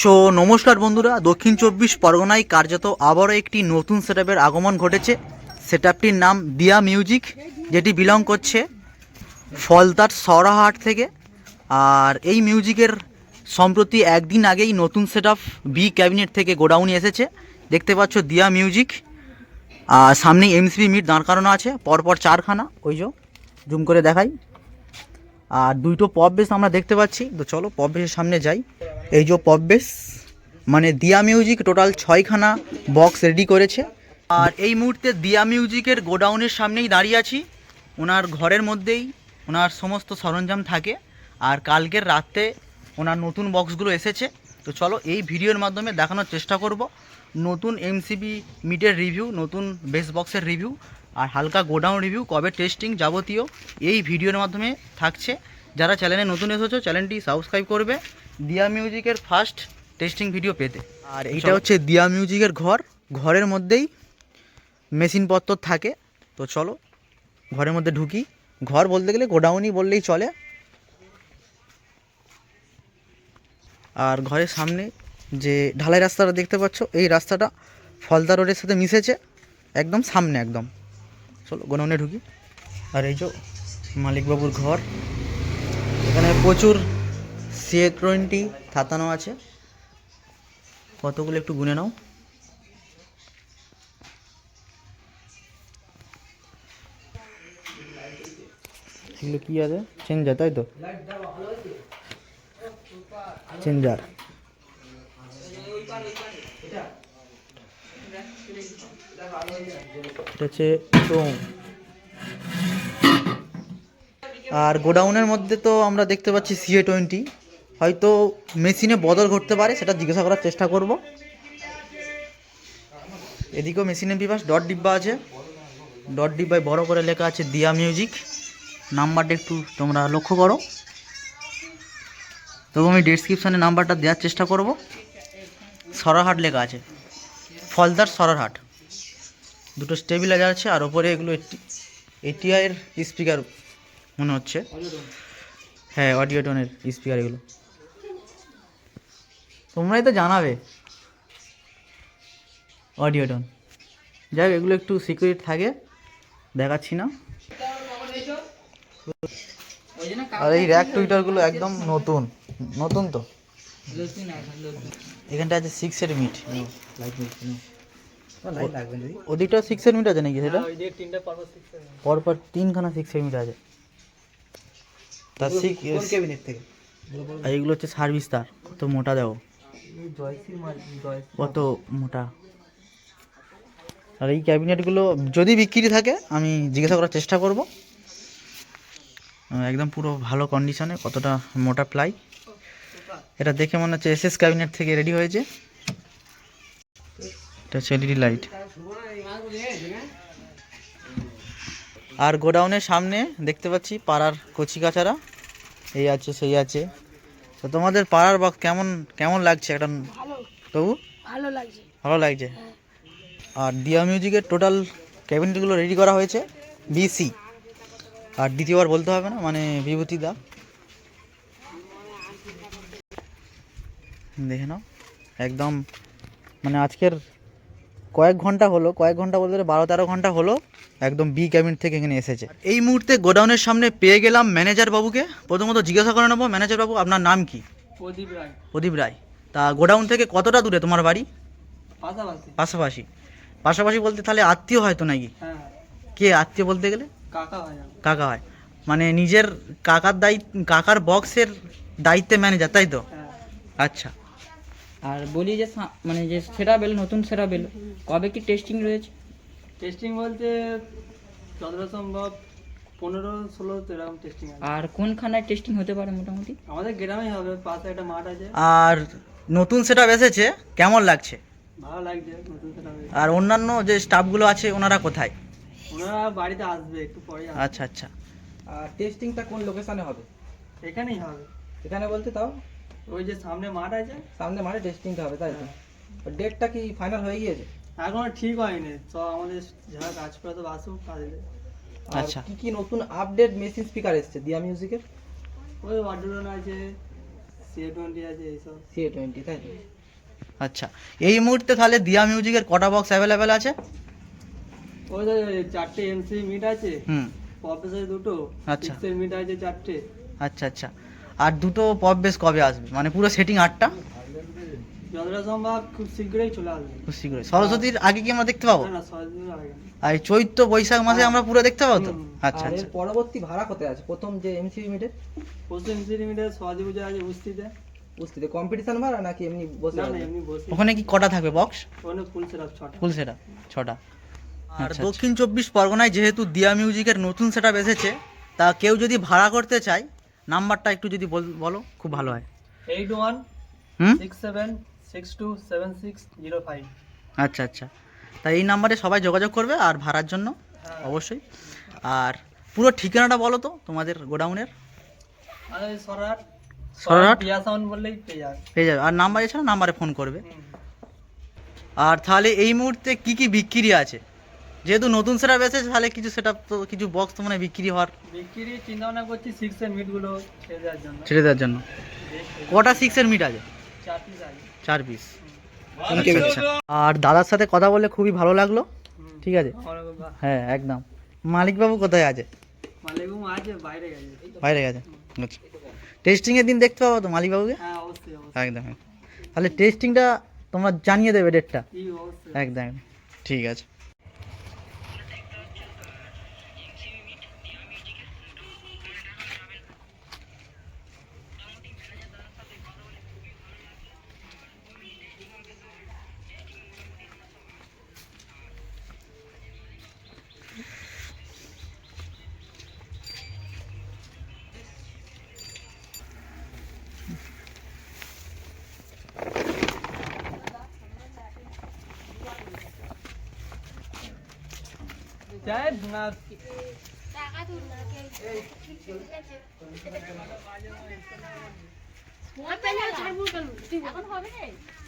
So নমস্কার বন্ধুরা, দক্ষিণ চব্বিশ পরগনায় কার্যত আবারও একটি নতুন সেটআপের আগমন ঘটেছে। সেটআপটির নাম দিয়া মিউজিক, যেটি বিলং করছে ফলতার সরাহাট থেকে। আর এই মিউজিকের সম্প্রতি একদিন আগেই নতুন সেটআপ বি ক্যাবিনেট থেকে গোডাউনে এসেছে। দেখতে পাচ্ছ দিয়া মিউজিক। আর সামনে এমসিবি মিট দাঁড় করানো আছে, পরপর চারখানা, ওই যে জুম করে দেখাই। আর দুইটো পপ বেস আমরা দেখতে পাচ্ছি। তো চলো, পপ বেসের সামনে যাই। এই যে পপ বেস মানে দিয়া মিউজিক টোটাল ছয়খানা বক্স রেডি করেছে। আর এই মুহূর্তে দিয়া মিউজিকের গোডাউনের সামনেই দাঁড়িয়ে আছি। ওনার ঘরের মধ্যেই ওনার সমস্ত সরঞ্জাম থাকে। আর কালকের রাতে ওনার নতুন বক্সগুলো এসেছে। তো চলো এই ভিডিওর মাধ্যমে দেখানোর চেষ্টা করব। নতুন এমসিবি মিটের রিভিউ নতুন বেস বক্সের রিভিউ আর হালকা গোডাউন রিভিউ কবে টেস্টিং যাবতীয় এই ভিডিওর মাধ্যমে থাকছে। যারা চ্যানেলে নতুন এসেছ চ্যানেলটি সাবস্ক্রাইব করবে। দিয়া মিউজিকের ফার্স্ট টেস্টিং ভিডিও পেতে। আর এইটা হচ্ছে দিয়া মিউজিকের ঘর। ঘরের মধ্যেই মেশিনপত্র থাকে। তো চলো ঘরের মধ্যে ঢুকি। ঘর বলতে গেলে গোডাউনই বললেই চলে। আর ঘরের সামনে যে ঢালাই রাস্তাটা দেখতে পাচ্ছ এই রাস্তাটা ফলদা রোডের সাথে মিশেছে। একদম সামনে একদম। চলো গোডাউনে ঢুকি। আর এই যে মালিকবাবুর ঘর। এখানে প্রচুর সিএ টোয়েন্টি থাতানো আছে। কতগুলো একটু গুনে নাও। এগুলো কি আছে? চেঞ্জার তাই তো? চেঞ্জার এটা হচ্ছে আর গোডাউনের মধ্যে তো আমরা দেখতে পাচ্ছি সিএ টোয়েন্টি হয়তো মেশিনে বদল ঘটতে পারে, সেটা জিজ্ঞাসা করার চেষ্টা করব। এদিকেও মেশিনের বিভাস, ডট ডিব্বা আছে। ডট ডিব্বায় বড় করে লেখা আছে, দিয়া মিউজিক। নাম্বারটা একটু তোমরা লক্ষ্য করো। তবু আমি ডেসক্রিপশানে নাম্বারটা দেওয়ার চেষ্টা করব। সরাহাট লেখা আছে, ফলদার সরারহাট। দুটো স্টেবিলাইজার আছে, আর ওপরে এগুলো এটিআইয়ের স্পিকার মনে হচ্ছে। হ্যাঁ অডিও টোনের স্পিকার এগুলো। তোমরাই তো জানাবে। অডিও টোন যাই হোক, এগুলো একটু সিকিউরিট থাকে দেখাচ্ছি না। আর এই র্যাক টুইটারগুলো একদম নতুন। নতুন তো। এখানটা আছে সিক্সের মিট ওদিকটা সিক্সের মিট আছে নাকি সেটা? পরপর তিনখানা সিক্সের মিট আছে। তার সিক্স এগুলো হচ্ছে সার্ভিস তার তো মোটা দেবো কত মোটা? আর এই ক্যাবিনেটগুলো যদি বিক্রি থাকে, আমি জিজ্ঞাসা করার চেষ্টা করব। একদম পুরো ভালো কন্ডিশনে কতটা মোটা প্লাই এটা দেখে মনে হচ্ছে এসএস ক্যাবিনেট থেকে রেডি হয়েছে। এটা এলইডি লাইট আর গোডাউনের সামনে দেখতে পাচ্ছি পাড়ার কচি কাচারা। এই আছে, সেই আছে। তো তোমাদের পাড়ার বা কেমন কেমন লাগছে একটা তবু ভালো। লাগছে। ভালো লাগছে? আর দিয়া মিউজিকের টোটাল ক্যাবিনেটগুলো রেডি করা হয়েছে বিসি আর দ্বিতীয়বার বলতে হবে না মানে বিভূতি দা। দেখে নাও। একদম মানে আজকের কয়েক ঘণ্টা হলো কয়েক ঘণ্টা বলতে বারো তেরো ঘণ্টা হলো একদম বি ক্যাবিনেট থেকে এখানে এসেছে। এই মুহূর্তে গোডাউনের সামনে পেয়ে গেলাম ম্যানেজার বাবুকে। প্রথমত জিজ্ঞাসা করে নেব ম্যানেজার বাবু আপনার নাম কি? প্রদীপ রায়। প্রদীপ রায়। তা গোডাউন থেকে কতটা দূরে তোমার বাড়ি? পাশাপাশি। পাশাপাশি। পাশাপাশি বলতে তাহলে আত্মীয় হয়তো নাকি? হ্যাঁ। কে আত্মীয় বলতে গেলে? কাকা হয় কাকা হয়। মানে নিজের কাকার দায়িত্ব কাকার বক্সের দায়িত্বে ম্যানেজার তাই তো? হ্যাঁ। আচ্ছা। আর বলি যে সা- মানে যে সেরা বেল নতুন সেরা বেল কবে কি টেস্টিং রয়েছে? টেস্টিং বলতে যতটা সম্ভব পনেরো ষোলো এরকম টেস্টিং আছে। আর কোনখানায় টেস্টিং হতে পারে মোটামুটি? আমাদের গ্রামেই হবে পাশে একটা মাঠ আছে। আর নতুন সেটা এসেছে কেমন লাগছে? ভালো লাগছে নতুন সেটা আর অন্যান্য যে স্টাফগুলো আছে ওনারা কোথায়? ওনারা বাড়িতে আসবে একটু পরে আচ্ছা আচ্ছা। আর টেস্টিংটা কোন লোকেশনে হবে? এখানেই হবে। এখানে বলতে তাও? ওই যে সামনে মাঠ আছে? সামনে মাঠে টেস্টিংটা হবে তাই তো? ডেটটা কি ফাইনাল হয়ে গিয়েছে? এখনও ঠিক হয়নি। তো আমাদের যারা কাজ করে তো আসুক কাজে। আর আচ্ছা। কি কি নতুন আপডেট মেশিন স্পিকার এসেছে দিয়া মিউজিকের ওই ওয়ার্ডরোন আছে সি টোয়েন্টি আছে এইসব। সি টোয়েন্টি তাই তো? আচ্ছা। এই মুহূর্তে তাহলে দিয়া মিউজিকের কটা বক্স অ্যাভেলেবেল আছে? ওই যে চারটে এমসি মিট আছে। হুম। পপেসের দুটো আচ্ছা। মিট আছে চারটে। আচ্ছা আচ্ছা। আর দুটো পপ বেস কবে আসবে? মানে পুরো সেটিং আটটা? যতটা সম্ভব খুব শীঘ্রই চলে আসবে। খুব শীঘ্রই। সরস্বতীর আগে কি আমরা দেখতে পাবো? না না আগে আর চৈত্র বৈশাখ মাসে আমরা পুরো দেখতে পাবো তো? আচ্ছা এর আচ্ছা। পরবর্তী ভাড়া কোথায় আছে? প্রথম যে এমসি মিটের পশ্চিম এমসি মিটে সহজে বুঝে আছে বুঝতে বুঝতে কম্পিটিশন ভাড়া নাকি এমনি বসে না এমনি বসে। ওখানে কি কটা থাকবে? বক্স ওখানে ফুল সেট ছটা। ফুল সেটা ছটা। আর আচ্ছা, দক্ষিণ চব্বিশ পরগনায় যেহেতু দিয়া মিউজিকের নতুন সেট এসেছে তা কেউ যদি ভাড়া করতে চায় নাম্বারটা একটু যদি বল- খুব ভালো হয়। Eight one six seven six two seven six zero five. আচ্ছা আচ্ছা। তাই এই নাম্বারে সবাই যোগাযোগ করবে আর ভাড়ার জন্য হ্যাঁ। অবশ্যই। আর পুরো ঠিকানাটা বলো তো তোমাদের গোডাউনের। সরাট পেয়ে যাবে। আর নাম্বার এছাড়া নাম্বারে ফোন করবে। আর তাহলে এই মুহূর্তে কি কি বিক্রি আছে? যেহেতু নতুন সেটা এসেছে তাহলে কিছু সেটা তো কিছু বক্স তো মানে বিক্রি হওয়ার। বিক্রি চিন্তা ভাবনা করছি সিক্স এর মিটগুলো ছেড়ে দেওয়ার জন্য। ছেড়ে দেওয়ার জন্য। কটা সিক্সের মিট আছে? চার পিস আছে। চার পিস আর দাদার সাথে কথা বলে খুবই ভালো লাগল। ঠিক আছে? হ্যাঁ একদম। মালিকবাবু কোথায় আছে? মালিকবাবু আছে বাইরে গেছে। বাইরে গেছে? আচ্ছা। টেস্টিংয়ের দিন দেখতে পাবো তো মালিকবাবুকে? হ্যাঁ অবশ্যই একদম। তাহলে টেস্টিংটা তোমরা জানিয়ে দেবে ডেটটা একদম। ঠিক আছে। চাই না এখন হবে না